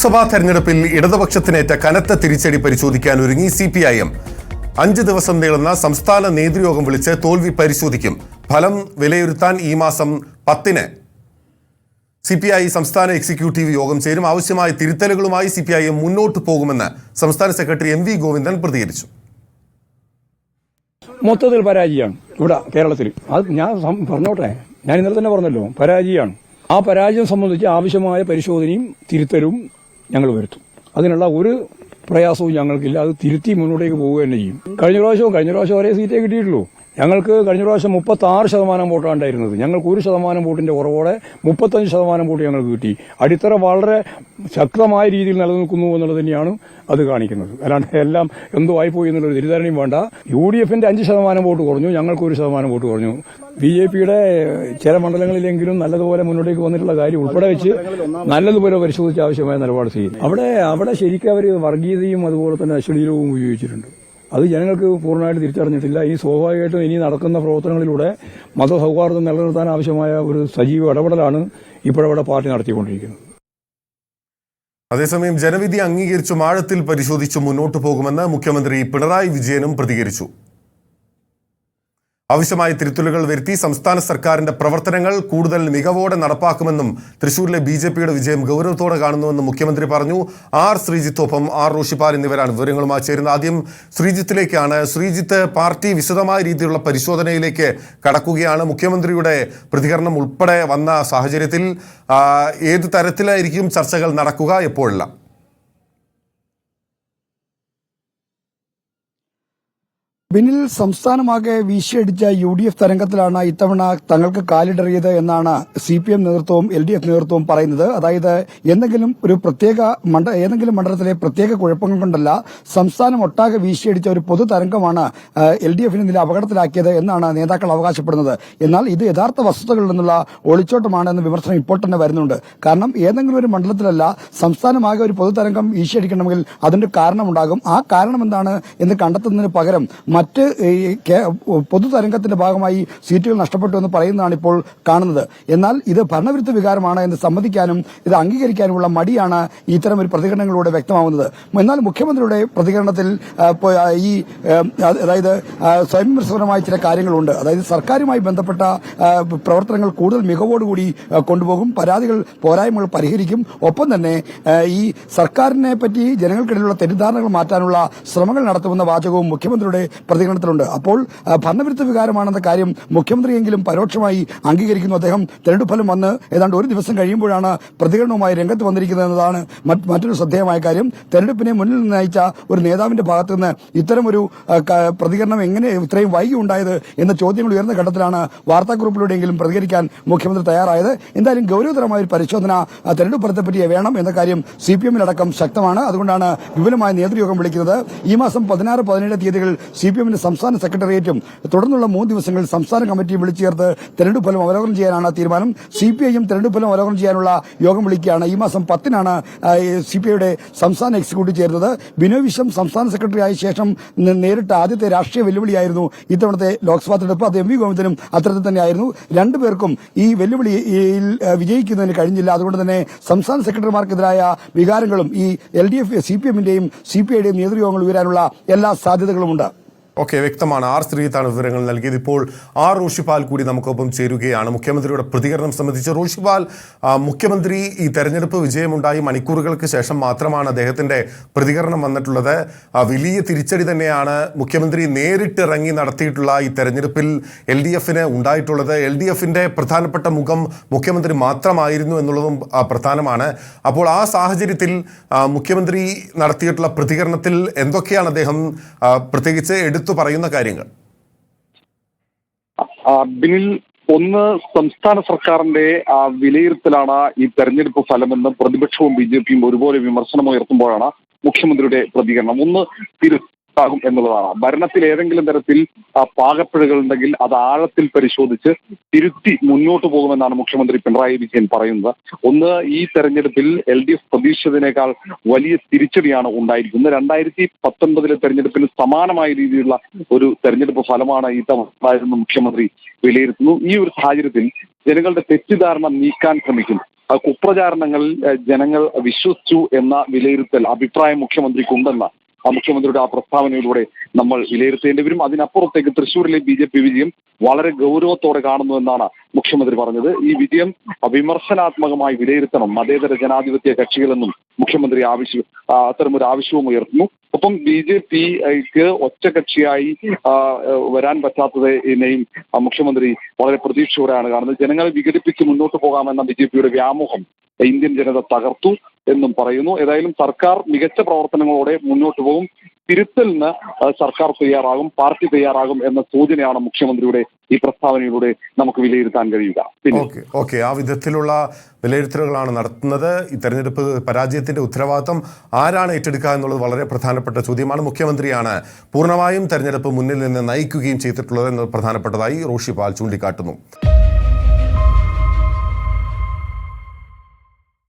ലോക്സഭാ തെരഞ്ഞെടുപ്പിൽ ഇടതുപക്ഷത്തിനേറ്റ കനത്ത തിരിച്ചടി പരിശോധിക്കാൻ ഒരുങ്ങി സി പി ഐ എം. അഞ്ച് ദിവസം നീളുന്ന സംസ്ഥാന നേതൃയോഗം വിളിച്ച് തോൽവി പരിശോധിക്കും. ഫലം വിലയിരുത്താൻ ഈ മാസം പത്തിന്. സി പി ഐ സംസ്ഥാന എക്സിക്യൂട്ടീവ് യോഗം ചേരും. ആവശ്യമായ തിരുത്തലുകളുമായി സി പി ഐ എം മുന്നോട്ട് പോകുമെന്ന് സംസ്ഥാന സെക്രട്ടറി എം വി ഗോവിന്ദൻ പ്രതികരിച്ചു. മൊത്തത്തിൽ പരാജയമാണ് ഇവിടെ കേരളത്തിൽ. അത് ഞാൻ പറഞ്ഞോട്ടെ ഞാൻ ഇന്നലെ തന്നെ പറഞ്ഞല്ലോ പരാജയമാണ്. ആ പരാജയം സംബന്ധിച്ച് ആവശ്യമായ പരിശോധനയും തിരുത്തലും ഞങ്ങൾ വരുത്തും. അതിനുള്ള ഒരു പ്രയാസവും ഞങ്ങൾക്കില്ല. അത് തിരുത്തി മുന്നോട്ടേക്ക് പോവുക തന്നെ ചെയ്യും. കഴിഞ്ഞ പ്രാവശ്യവും കഴിഞ്ഞ പ്രാവശ്യം ഒരേ സീറ്റേ കിട്ടിയിട്ടുള്ളൂ. ഞങ്ങൾക്ക് കഴിഞ്ഞ പ്രാവശ്യം മുപ്പത്തി ആറ് ശതമാനം വോട്ടാണ് ഉണ്ടായിരുന്നത്. ഞങ്ങൾക്ക് ഒരു ശതമാനം വോട്ടിന്റെ കുറവോടെ മുപ്പത്തഞ്ച് ശതമാനം വോട്ട് ഞങ്ങൾക്ക് കിട്ടി. അടിത്തറ വളരെ ശക്തമായ രീതിയിൽ നിലനിൽക്കുന്നു എന്നുള്ളത് തന്നെയാണ് അത് കാണിക്കുന്നത്. അല്ലാണ്ട് എല്ലാം എന്തോ ആയിപ്പോയി എന്നുള്ളൊരു തിരിധാരണയും വേണ്ട. യു ഡി എഫിന്റെ അഞ്ച് ശതമാനം വോട്ട് കുറഞ്ഞു ഞങ്ങൾക്ക് ഒരു ശതമാനം വോട്ട് കുറഞ്ഞു. ബി ജെ പിയുടെ ചില മണ്ഡലങ്ങളിലെങ്കിലും നല്ലതുപോലെ മുന്നോട്ടേക്ക് വന്നിട്ടുള്ള കാര്യം ഉൾപ്പെടെ വെച്ച് നല്ലതുപോലെ പരിശോധിച്ച് ആവശ്യമായ നിലപാട് ചെയ്യും അവിടെ അവിടെ ശരിക്കും അവർ വർഗീയതയും അതുപോലെ തന്നെ അശ്ലീലവും ഉപയോഗിച്ചിട്ടുണ്ട്. അത് ജനങ്ങൾക്ക് പൂർണമായിട്ട് തിരിച്ചറിഞ്ഞിട്ടില്ല. ഈ സ്വാഭാവികമായിട്ടും ഇനി നടക്കുന്ന പ്രവർത്തനങ്ങളിലൂടെ മതസൗഹാർദ്ദം നിലനിർത്താൻ ആവശ്യമായ ഒരു സജീവ ഇടപെടലാണ് ഇപ്പോഴവിടെ പാർട്ടി നടത്തിക്കൊണ്ടിരിക്കുന്നത്. അതേസമയം ജനവിധി അംഗീകരിച്ചും ആഴത്തിൽ പരിശോധിച്ച് മുന്നോട്ടു പോകുമെന്ന് മുഖ്യമന്ത്രി പിണറായി വിജയനും പ്രതികരിച്ചു. ആവശ്യമായ തിരുത്തലുകൾ വരുത്തി സംസ്ഥാന സർക്കാരിന്റെ പ്രവർത്തനങ്ങൾ കൂടുതൽ മികവോടെ നടപ്പാക്കുമെന്നും തൃശൂരിലെ ബി ജെ പിയുടെ വിജയം ഗൗരവത്തോടെ കാണുന്നുവെന്നും മുഖ്യമന്ത്രി പറഞ്ഞു. ആർ ശ്രീജിത്തൊപ്പം ആർ റോഷിപ്പാൽ എന്നിവരാണ് വിവരങ്ങളുമായി ചേരുന്നത്. ആദ്യം ശ്രീജിത്തിലേക്കാണ്. ശ്രീജിത്ത് പാർട്ടി വിശദമായ രീതിയിലുള്ള പരിശോധനയിലേക്ക് കടക്കുകയാണ്. മുഖ്യമന്ത്രിയുടെ പ്രതികരണം ഉൾപ്പെടെ വന്ന സാഹചര്യത്തിൽ ഏത് തരത്തിലായിരിക്കും ചർച്ചകൾ നടക്കുക? എപ്പോഴെല്ലാം? ബിനിൽ സംസ്ഥാനമാകെ വീശിയടിച്ച യു ഡി എഫ് തരംഗത്തിലാണ് ഇത്തവണ തങ്ങൾക്ക് കാലിടറിയത് എന്നാണ് സി പി എം നേതൃത്വവും എൽ ഡി എഫ് നേതൃത്വവും പറയുന്നത്. അതായത് എന്തെങ്കിലും ഒരു പ്രത്യേക മണ്ഡ ഏതെങ്കിലും മണ്ഡലത്തിലെ പ്രത്യേക കുഴപ്പങ്ങൾ കൊണ്ടല്ല സംസ്ഥാനം ഒട്ടാകെ വീശിയടിച്ച ഒരു പൊതു തരംഗമാണ് എൽ ഡി എഫിനെ ഇതിൽ അപകടത്തിലാക്കിയത് എന്നാണ് നേതാക്കൾ അവകാശപ്പെടുന്നത്. എന്നാൽ ഇത് യഥാർത്ഥ വസ്തുതകളിൽ നിന്നുള്ള ഒളിച്ചോട്ടമാണ് എന്ന വിമർശനം ഇപ്പോൾ തന്നെ വരുന്നുണ്ട്. കാരണം ഏതെങ്കിലും ഒരു മണ്ഡലത്തിലല്ല സംസ്ഥാനമാകെ ഒരു പൊതു തരംഗം വീശിയടിക്കണമെങ്കിൽ അതിന്റെ കാരണമുണ്ടാകും. ആ കാരണം എന്താണ് എന്ന് കണ്ടെത്തുന്നതിന് പകരം മറ്റ് പൊതുതരംഗത്തിന്റെ ഭാഗമായി സീറ്റുകൾ നഷ്ടപ്പെട്ടു എന്ന് പറയുന്നതാണ് ഇപ്പോൾ കാണുന്നത്. എന്നാൽ ഇത് ഭരണവിരുദ്ധ വികാരമാണ് എന്ന് സമ്മതിക്കാനും ഇത് അംഗീകരിക്കാനുമുള്ള മടിയാണ് ഇത്തരം ഒരു പ്രതികരണങ്ങളിലൂടെ വ്യക്തമാവുന്നത്. എന്നാൽ മുഖ്യമന്ത്രിയുടെ പ്രതികരണത്തിൽ ഈ അതായത് ആ, സ്വയം വിമർശനപരമായ ചില കാര്യങ്ങളുണ്ട്. അതായത് സർക്കാരുമായി ബന്ധപ്പെട്ട പ്രവർത്തനങ്ങൾ കൂടുതൽ മികവോടുകൂടി കൊണ്ടുപോകും. പരാതികൾ പോരായ്മകൾ പരിഹരിക്കും. ഒപ്പം തന്നെ ഈ സർക്കാരിനെ പറ്റി ജനങ്ങൾക്കിടയിലുള്ള തെറ്റിദ്ധാരണകൾ മാറ്റാനുള്ള ശ്രമങ്ങൾ നടത്തുമെന്ന വാചകവും മുഖ്യമന്ത്രിയുടെ പ്രതികരണത്തിലുണ്ട്. അപ്പോൾ ഭരണവിരുദ്ധ വികാരമാണെന്ന കാര്യം മുഖ്യമന്ത്രിയെങ്കിലും പരോക്ഷമായി അംഗീകരിക്കുന്നു. അദ്ദേഹം തെരഞ്ഞെടുപ്പ് ഫലം വന്ന് ഏതാണ്ട് ഒരു ദിവസം കഴിയുമ്പോഴാണ് പ്രതികരണവുമായി രംഗത്ത് വന്നിരിക്കുന്നത് എന്നതാണ് മറ്റൊരു ശ്രദ്ധേയമായ കാര്യം. തെരഞ്ഞെടുപ്പിനെ മുന്നിൽ നിന്ന് നയിച്ച ഒരു നേതാവിന്റെ ഭാഗത്തു നിന്ന് ഇത്തരമൊരു പ്രതികരണം എങ്ങനെ ഇത്രയും വൈകി ഉണ്ടായത് എന്ന ചോദ്യങ്ങൾ ഉയർന്ന ഘട്ടത്തിലാണ് വാർത്താഗ്രൂപ്പിലൂടെയെങ്കിലും പ്രതികരിക്കാൻ മുഖ്യമന്ത്രി തയ്യാറായത്. എന്തായാലും ഗൌരവതരമായ ഒരു പരിശോധന തെരഞ്ഞെടുപ്പ് ഫലത്തെ പറ്റി വേണം എന്ന കാര്യം സി പി എമ്മിലടക്കം ശക്തമാണ്. അതുകൊണ്ടാണ് വിപുലമായ നേതൃയോഗം വിളിക്കുന്നത്. ഈ മാസം പതിനാറ് പതിനേഴ് തീയതികൾ സി പി എമ്മിന്റെ സംസ്ഥാന സെക്രട്ടേറിയറ്റും തുടർന്നുള്ള മൂന്ന് ദിവസങ്ങളിൽ സംസ്ഥാന കമ്മിറ്റിയും വിളിച്ചു ചേർത്ത് തെരഞ്ഞെടുപ്പ് ഫലം അവലോകനം ചെയ്യാനാണ് തീരുമാനം. സി പി ഐയും തെരഞ്ഞെടുപ്പ് ഫലം അവലോകനം ചെയ്യാനുള്ള യോഗം വിളിക്കുകയാണ്. ഈ മാസം പത്തിനാണ് സി പി ഐയുടെ സംസ്ഥാന എക്സിക്യൂട്ടീവ് ചേരുന്നത്. ബിനോയ് വിശ്വം സംസ്ഥാന സെക്രട്ടറി ആയ ശേഷം നേരിട്ട ആദ്യത്തെ രാഷ്ട്രീയ വെല്ലുവിളിയായിരുന്നു ഇത്തവണത്തെ ലോക്സഭാ തെരഞ്ഞെടുപ്പ്. അത് എം വി ഗോവിന്ദനും അത്തരത്തിൽ തന്നെയായിരുന്നു. രണ്ടുപേർക്കും ഈ വെല്ലുവിളിയിൽ വിജയിക്കുന്നതിന് കഴിഞ്ഞില്ല. അതുകൊണ്ട് തന്നെ സംസ്ഥാന സെക്രട്ടറിമാർക്കെതിരായ വികാരങ്ങളും ഈ L D F C P എമ്മിന്റെയും C P ഐയുടെയും നേതൃയോഗങ്ങൾ ഉയരാനുള്ള എല്ലാ സാധ്യതകളുമുണ്ട്. ഓക്കെ വ്യക്തമാണ്. ആർ ശ്രീത്താണ് വിവരങ്ങൾ നൽകിയത്. ഇപ്പോൾ ആർ റോഷിപാൽ കൂടി നമുക്കൊപ്പം ചേരുകയാണ്. മുഖ്യമന്ത്രിയുടെ പ്രതികരണം സംബന്ധിച്ച് റോഷിപാൽ മുഖ്യമന്ത്രി ഈ തെരഞ്ഞെടുപ്പ് വിജയമുണ്ടായി മണിക്കൂറുകൾക്ക് ശേഷം മാത്രമാണ് അദ്ദേഹത്തിന്റെ പ്രതികരണം വന്നിട്ടുള്ളത്. വലിയ തിരിച്ചടി തന്നെയാണ് മുഖ്യമന്ത്രി നേരിട്ടിറങ്ങി നടത്തിയിട്ടുള്ള ഈ തെരഞ്ഞെടുപ്പിൽ എൽ ഡി എഫിന് ഉണ്ടായിട്ടുള്ളത്. എൽ ഡി എഫിന്റെ പ്രധാനപ്പെട്ട മുഖം മുഖ്യമന്ത്രി മാത്രമായിരുന്നു എന്നുള്ളതും പ്രധാനമാണ്. അപ്പോൾ ആ സാഹചര്യത്തിൽ മുഖ്യമന്ത്രി നടത്തിയിട്ടുള്ള പ്രതികരണത്തിൽ എന്തൊക്കെയാണ് അദ്ദേഹം പ്രത്യേകിച്ച് എടുത്തു പറയുന്ന കാര്യങ്ങൾ. ബിനിൽ ഒന്ന് സംസ്ഥാന സർക്കാരിന്റെ വിലയിരുത്തലാണ് ഈ തെരഞ്ഞെടുപ്പ് ഫലമെന്ന് പ്രതിപക്ഷവും ബി ജെ പിയും ഒരുപോലെ വിമർശനം ഉയർത്തുമ്പോഴാണ് മുഖ്യമന്ത്രിയുടെ പ്രതികരണം. ഒന്ന് ആകും എന്നുള്ളതാണ്. ഭരണത്തിൽ ഏതെങ്കിലും തരത്തിൽ പാകപ്പിഴകൾ ഉണ്ടെങ്കിൽ അത് ആഴത്തിൽ പരിശോധിച്ച് തിരുത്തി മുന്നോട്ട് പോകുമെന്നാണ് മുഖ്യമന്ത്രി പിണറായി വിജയൻ പറയുന്നത്. ഒന്ന് ഈ തെരഞ്ഞെടുപ്പിൽ എൽ ഡി എഫ് പ്രതീക്ഷിച്ചതിനേക്കാൾ വലിയ തിരിച്ചടിയാണ് ഉണ്ടായിരിക്കുന്നത്. രണ്ടായിരത്തി പത്തൊൻപതിലെ തെരഞ്ഞെടുപ്പിന് സമാനമായ രീതിയിലുള്ള ഒരു തെരഞ്ഞെടുപ്പ് ഫലമാണ് ഈ തവണ മുഖ്യമന്ത്രി വിലയിരുത്തുന്നു. ഈ ഒരു സാഹചര്യത്തിൽ ജനങ്ങളുടെ തെറ്റിദ്ധാരണ നീക്കാൻ ശ്രമിക്കും കുപ്രചാരണങ്ങളിൽ ജനങ്ങൾ വിശ്വസിച്ചു എന്ന വിലയിരുത്തൽ അഭിപ്രായം മുഖ്യമന്ത്രിക്കുണ്ടെന്ന് മുഖ്യമന്ത്രിയുടെ ആ പ്രസ്താവനയിലൂടെ നമ്മൾ വിലയിരുത്തേണ്ടി വരും. അതിനപ്പുറത്തേക്ക് തൃശ്ശൂരിലെ ബി ജെ പി വിജയം വളരെ ഗൗരവത്തോടെ കാണുന്നു എന്നാണ് മുഖ്യമന്ത്രി പറഞ്ഞത്. ഈ വിജയം വിമർശനാത്മകമായി വിലയിരുത്തണം. മതേതര ജനാധിപത്യ കക്ഷികളെന്നും മുഖ്യമന്ത്രി ആവശ്യം അത്തരമൊരു ആവശ്യവും ഉയർത്തുന്നു. ഒപ്പം ബി ജെ പിക്ക് ഒറ്റകക്ഷിയായി വരാൻ പറ്റാത്തതിനെയും മുഖ്യമന്ത്രി വളരെ പ്രതീക്ഷയോടെയാണ് കാണുന്നത്. ജനങ്ങളെ വിഘടിപ്പിച്ച് മുന്നോട്ട് പോകാമെന്ന ബി ജെ പിയുടെ വ്യാമോഹം ഇന്ത്യൻ ജനത തകർത്തു എന്നും പറയുന്നു. ഏതായാലും സർക്കാർ മികച്ച പ്രവർത്തനങ്ങളോടെ മുന്നോട്ട് പോകും. തിരുത്തലിന് സർക്കാർ തയ്യാറാകും പാർട്ടി തയ്യാറാകും എന്ന സൂചനയാണ് മുഖ്യമന്ത്രിയുടെ ഈ പ്രസ്താവനയിലൂടെ നമുക്ക് വിലയിരുത്താൻ കഴിയുക. Okay okay. ആ വിധത്തിലുള്ള വിലയിരുത്തലുകളാണ് നടത്തുന്നത്. ഈ തെരഞ്ഞെടുപ്പ് പരാജയത്തിന്റെ ഉത്തരവാദിത്തം ആരാണ് ഏറ്റെടുക്കുക എന്നുള്ളത് വളരെ പ്രധാനപ്പെട്ട ചോദ്യമാണ്. മുഖ്യമന്ത്രിയാണ് പൂർണമായും തെരഞ്ഞെടുപ്പ് മുന്നിൽ നിന്ന് നയിക്കുകയും ചെയ്തിട്ടുള്ളത് എന്നത് പ്രധാനപ്പെട്ടതായി റോഷി പാൽ ചൂണ്ടിക്കാട്ടുന്നു.